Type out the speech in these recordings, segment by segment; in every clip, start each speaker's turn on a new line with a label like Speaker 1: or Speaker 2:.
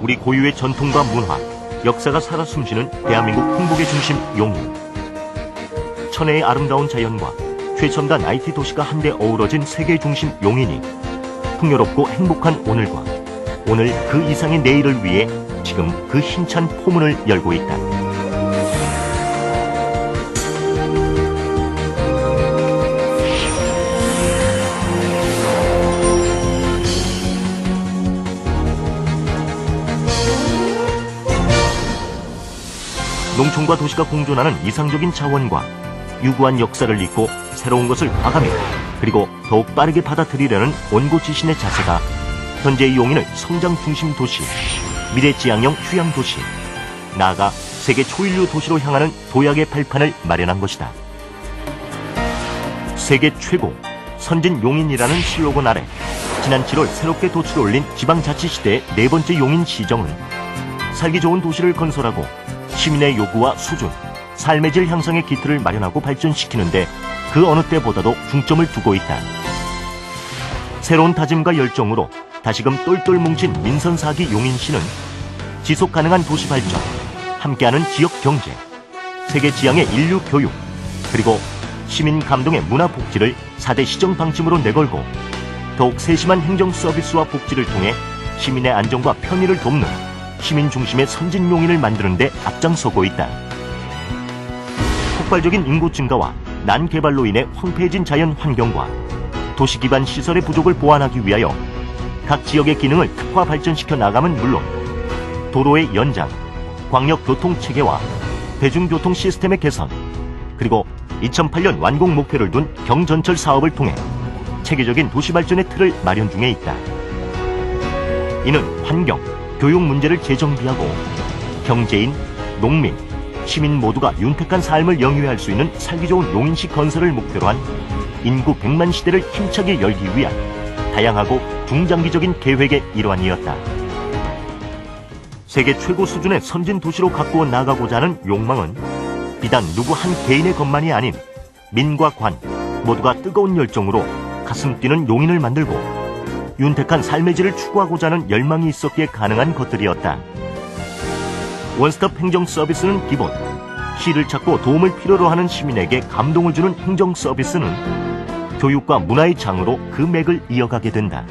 Speaker 1: 우리 고유의 전통과 문화, 역사가 살아 숨쉬는 대한민국 행복의 중심 용인. 천혜의 아름다운 자연과 최첨단 IT 도시가 한데 어우러진 세계 중심 용인이 풍요롭고 행복한 오늘과 오늘 그 이상의 내일을 위해 지금 그 힘찬 포문을 열고 있다. 농촌과 도시가 공존하는 이상적인 자원과 유구한 역사를 잊고 새로운 것을 과감히 그리고 더욱 빠르게 받아들이려는 온고지신의 자세가 현재의 용인을 성장 중심 도시, 미래지향형 휴양 도시, 나아가 세계 초인류 도시로 향하는 도약의 발판을 마련한 것이다. 세계 최고 선진 용인이라는 슬로건 아래 지난 7월 새롭게 도출을 올린 지방자치시대의 네 번째 용인 시정은 살기 좋은 도시를 건설하고 시민의 요구와 수준, 삶의 질 향상의 기틀을 마련하고 발전시키는데 그 어느 때보다도 중점을 두고 있다. 새로운 다짐과 열정으로 다시금 똘똘 뭉친 민선 사기 용인시는 지속 가능한 도시 발전, 함께하는 지역 경제, 세계 지향의 인류 교육, 그리고 시민 감동의 문화 복지를 4대 시정 방침으로 내걸고 더욱 세심한 행정 서비스와 복지를 통해 시민의 안정과 편의를 돕는 시민 중심의 선진 용인을 만드는 데 앞장서고 있다. 폭발적인 인구 증가와 난개발로 인해 황폐해진 자연 환경과 도시 기반 시설의 부족을 보완하기 위하여 각 지역의 기능을 특화 발전시켜 나감은 물론 도로의 연장, 광역 교통 체계와 대중교통 시스템의 개선, 그리고 2008년 완공 목표를 둔 경전철 사업을 통해 체계적인 도시 발전의 틀을 마련 중에 있다. 이는 환경, 교육 문제를 재정비하고 경제인, 농민, 시민 모두가 윤택한 삶을 영위할 수 있는 살기 좋은 용인시 건설을 목표로 한 인구 100만 시대를 힘차게 열기 위한 다양하고 중장기적인 계획의 일환이었다. 세계 최고 수준의 선진 도시로 가꾸어 나가고자 하는 욕망은 비단 누구 한 개인의 것만이 아닌 민과 관 모두가 뜨거운 열정으로 가슴 뛰는 용인을 만들고 윤택한 삶의 질을 추구하고자 하는 열망이 있었기에 가능한 것들이었다. 원스톱 행정 서비스는 기본, 시를 찾고 도움을 필요로 하는 시민에게 감동을 주는 행정 서비스는 교육과 문화의 장으로 그 맥을 이어가게 된다.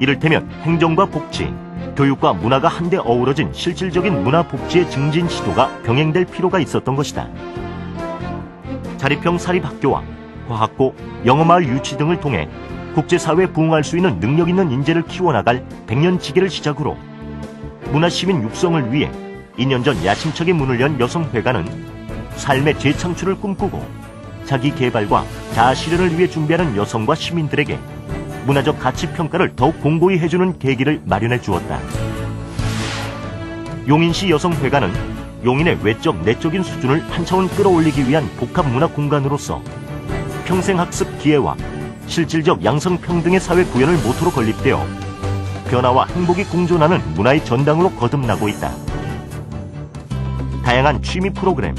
Speaker 1: 이를테면 행정과 복지, 교육과 문화가 한데 어우러진 실질적인 문화 복지의 증진 시도가 병행될 필요가 있었던 것이다. 자립형 사립학교와 과 학고, 영어마을 유치 등을 통해 국제사회에 부응할 수 있는 능력 있는 인재를 키워나갈 백년지기를 시작으로 문화시민 육성을 위해 2년 전 야심차게 문을 연 여성회관은 삶의 재창출을 꿈꾸고 자기 개발과 자아 실현을 위해 준비하는 여성과 시민들에게 문화적 가치 평가를 더욱 공고히 해주는 계기를 마련해 주었다. 용인시 여성회관은 용인의 외적 내적인 수준을 한 차원 끌어올리기 위한 복합 문화 공간으로서 평생 학습 기회와 실질적 양성평등의 사회 구현을 모토로 건립되어 변화와 행복이 공존하는 문화의 전당으로 거듭나고 있다. 다양한 취미 프로그램,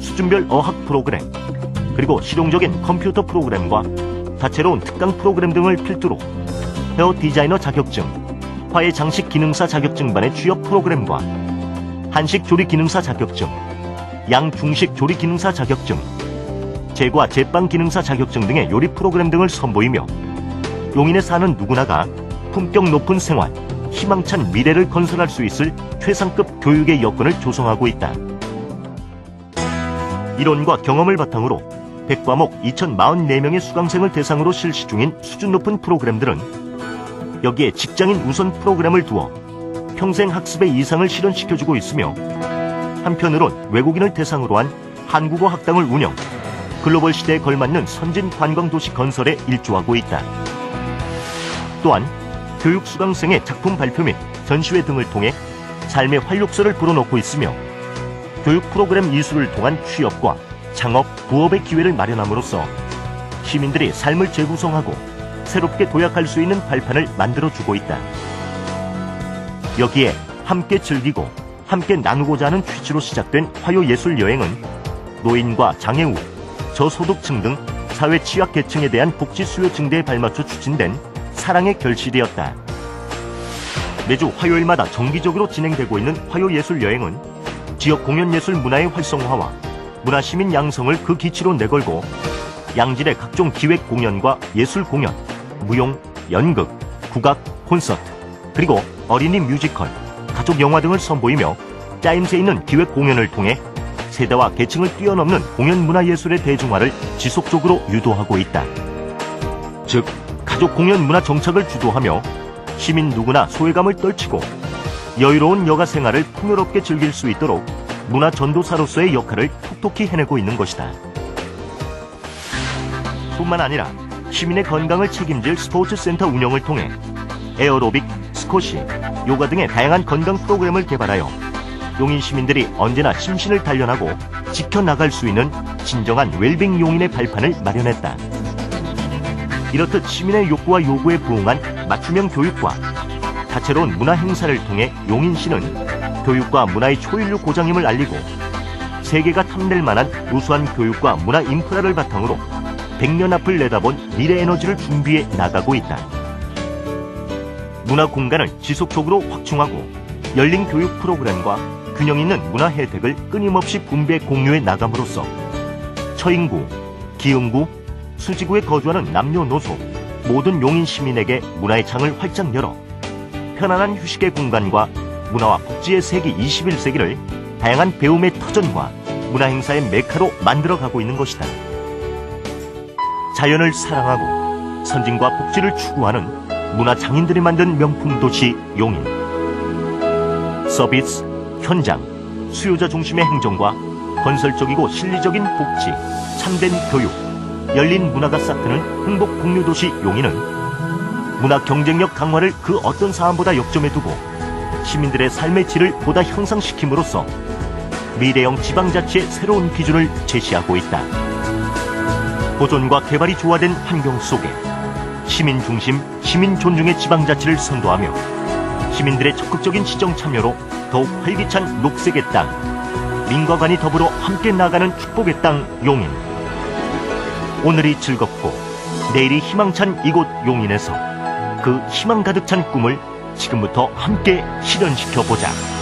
Speaker 1: 수준별 어학 프로그램, 그리고 실용적인 컴퓨터 프로그램과 다채로운 특강 프로그램 등을 필두로 헤어 디자이너 자격증, 화해 장식 기능사 자격증반의 취업 프로그램과 한식 조리 기능사 자격증, 양중식 조리 기능사 자격증, 제과 제빵 기능사 자격증 등의 요리 프로그램 등을 선보이며 용인에 사는 누구나가 품격 높은 생활, 희망찬 미래를 건설할 수 있을 최상급 교육의 여건을 조성하고 있다. 이론과 경험을 바탕으로 100과목 2,044명의 수강생을 대상으로 실시 중인 수준 높은 프로그램들은 여기에 직장인 우선 프로그램을 두어 평생 학습의 이상을 실현시켜주고 있으며 한편으론 외국인을 대상으로 한 한국어 학당을 운영, 글로벌 시대에 걸맞는 선진 관광도시 건설에 일조하고 있다. 또한 교육 수강생의 작품 발표 및 전시회 등을 통해 삶의 활력소를 불어넣고 있으며 교육 프로그램 이수를 통한 취업과 창업, 부업의 기회를 마련함으로써 시민들이 삶을 재구성하고 새롭게 도약할 수 있는 발판을 만들어주고 있다. 여기에 함께 즐기고 함께 나누고자 하는 취지로 시작된 화요예술 여행은 노인과 장애우, 저소득층 등 사회 취약계층에 대한 복지 수요 증대에 발맞춰 추진된 사랑의 결실이었다. 매주 화요일마다 정기적으로 진행되고 있는 화요예술 여행은 지역 공연예술 문화의 활성화와 문화시민 양성을 그 기치로 내걸고 양질의 각종 기획 공연과 예술 공연, 무용, 연극, 국악, 콘서트, 그리고 어린이 뮤지컬, 가족 영화 등을 선보이며 짜임새 있는 기획 공연을 통해 세대와 계층을 뛰어넘는 공연 문화 예술의 대중화를 지속적으로 유도하고 있다. 즉, 가족 공연 문화 정착을 주도하며 시민 누구나 소외감을 떨치고 여유로운 여가 생활을 풍요롭게 즐길 수 있도록 문화 전도사로서의 역할을 톡톡히 해내고 있는 것이다. 뿐만 아니라 시민의 건강을 책임질 스포츠 센터 운영을 통해 에어로빅, 스쿼시, 요가 등의 다양한 건강 프로그램을 개발하여 용인 시민들이 언제나 심신을 단련하고 지켜나갈 수 있는 진정한 웰빙 용인의 발판을 마련했다. 이렇듯 시민의 욕구와 요구에 부응한 맞춤형 교육과 다채로운 문화 행사를 통해 용인시는 교육과 문화의 초일류 고장임을 알리고 세계가 탐낼 만한 우수한 교육과 문화 인프라를 바탕으로 100년 앞을 내다본 미래 에너지를 준비해 나가고 있다. 문화 공간을 지속적으로 확충하고 열린 교육 프로그램과 균형 있는 문화 혜택을 끊임없이 분배 공유해 나감으로써 처인구, 기흥구, 수지구에 거주하는 남녀노소 모든 용인 시민에게 문화의 창을 활짝 열어 편안한 휴식의 공간과 문화와 복지의 세기 21세기를 다양한 배움의 터전과 문화 행사의 메카로 만들어가고 있는 것이다. 자연을 사랑하고 선진과 복지를 추구하는 문화 장인들이 만든 명품 도시 용인. 서비스, 현장, 수요자 중심의 행정과 건설적이고 실리적인 복지, 참된 교육, 열린 문화가 싹트는 행복 공유도시 용인은 문화 경쟁력 강화를 그 어떤 사안보다 역점에 두고 시민들의 삶의 질을 보다 향상시킴으로써 미래형 지방자치의 새로운 기준을 제시하고 있다. 보존과 개발이 조화된 환경 속에 시민 중심, 시민 존중의 지방자치를 선도하며 시민들의 적극적인 시정 참여로 더욱 활기찬 녹색의 땅, 민과 관이 더불어 함께 나가는 축복의 땅 용인. 오늘이 즐겁고 내일이 희망찬 이곳 용인에서 그 희망 가득 찬 꿈을 지금부터 함께 실현시켜 보자.